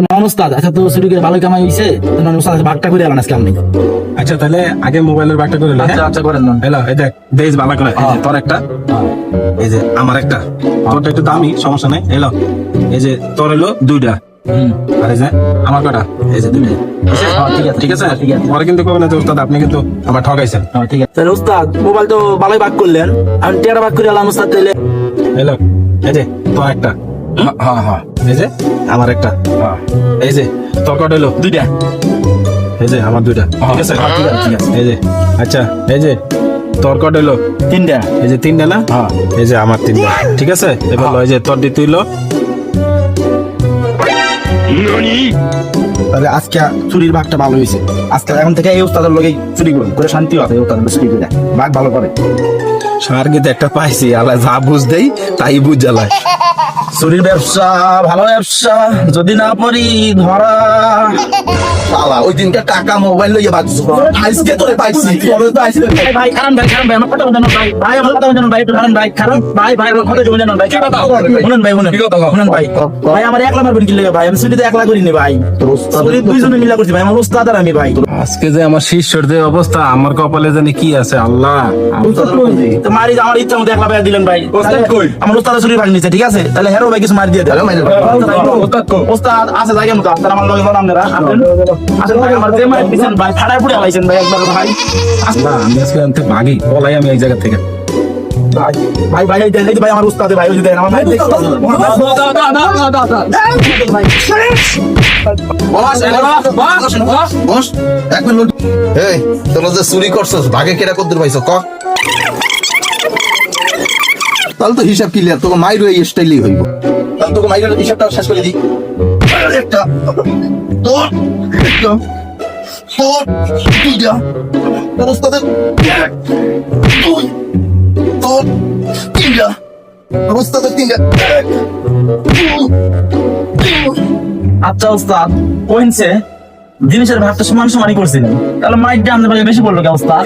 তো নন উস্তাদ আচ্ছা তো চুরি করে ভালোই কামাই হইছে? তো নন উস্তাদ ভাগটা করে আলান আজকে আপনি আচ্ছা তাহলে আগে মোবাইলের ব্যাগটা করে আচ্ছা হ্যাঁ? আচ্ছা করেন নন। হ্যালো এই দেখ দেশ ভালো করে। তোর একটা এই যে আমার একটা। তোরটা একটু দামি সমস্যা নাই। এলো এই যে তোর হলো দুইটা। হুম। যে আমার কটা এই যে দুইটা। হ্যাঁ, ঠিক আছে ঠিক আছে পরে কিন্তু কবে না যে উস্তাদ আপনি কিন্তু আমার ঠকাইছেন। হ্যাঁ, ঠিক আছে। তাহলে উস্তাদ মোবাইল তো ভালোই ভাগ করলেন। আমি টেরা ভাগ করে আলাম উস্তাদ তাহলে। এলো এই যে তোর একটা। হ্যাঁ হ্যাঁ। এই যে আমার একটা। এই যে তোর কটা হলো দুইটা। এই যে আমার দুইটা। ঠিক আছে? হ্যাঁ, ঠিক আছে ঠিক আছে। এই যে আচ্ছা এই যে তোর কটা হলো তিনটা। এই যে তিনটা না? হ্যাঁ। এই যে আমার তিনটা। ঠিক আছে? এবার লয় যে তোর দিতে হইল। তাহলে আজকে চুরির ভাগটা ভালো হয়েছে আজকে এখন থেকে এই উস্তাদের লোকে চুরি করুন। করে শান্তি হবে উস্তাদের চুরি করে। ভাগ ভালো করে। স্বর্গে একটা পাইছি আল্লাহ যা বুঝ দেই তাই বুঝ জ্বালায় চুরির ব্যবসা ভালো ব্যবসা যদি না পড়ি ধরা। শালা ওই দিনটা টাকা মোবাইল লইয়া বাজছো আজকে তোরে পাইছি। তোরে তো আইছি। ভাই কারণ ভাই কারণ ভাই আমার কথা জানো ভাই। ভাই আমার কথা জানো ভাই কারণ ভাই কারণ ভাই ভাই আমার কথা জানো ভাই। শুনুন ভাই শুনুন। শুনুন ভাই। ভাই আমার একলা মারবেন কি লাগে ভাই? আমি চুরিতে একলা করিনি ভাই। চুরি দুইজনে মিলা করছি ভাই আমার উস্তাদ আর আমি ভাই। আজকে যে আমার শিষ্যর যে অবস্থা আমার কপালে জানি কি আছে আল্লাহ। তো মারি আমার ইচ্ছা মতো একলা ভাই দিলেন ভাই। আমার উস্তাদ চুরি ভাগ নিছে ঠিক আছে? তাহলে হেরো ভাই কিছু মারি দিয়ে দেন। উস্তাদ আছে জায়গা মতো আপনারা আমার লগে আপনারা আসেন। আসেন ভাই আমার যে মারি দিছেন ভাই ফাড়ায় ফুড়ে আলাইছেন ভাই একবার ভাই। না আমি আজকে আনতে ভাগি বলাই আমি এই জায়গা থেকে। ভাই ভাই ভাই এই দেন এই যে ভাই আমার উস্তাদে ভাই ওই দেন আমার ভাই বস এক মিনিট। এই তোরা যে চুরি করছস ভাগে কেটা কদ্দুর পাইছ? ক? তাহলে তো হিসাব ক্লিয়ার তোকে মাইর এই স্টাইলই হইব। তাহলে তোকে মাইরের হিসাবটা শেষ করে দিই। আচ্ছা উস্তাদ কইনছে, জিনিসের ভাগটা সমান সমানই করছিলেন। তাহলে মাইক ডান বেশি বলল কে উস্তাদ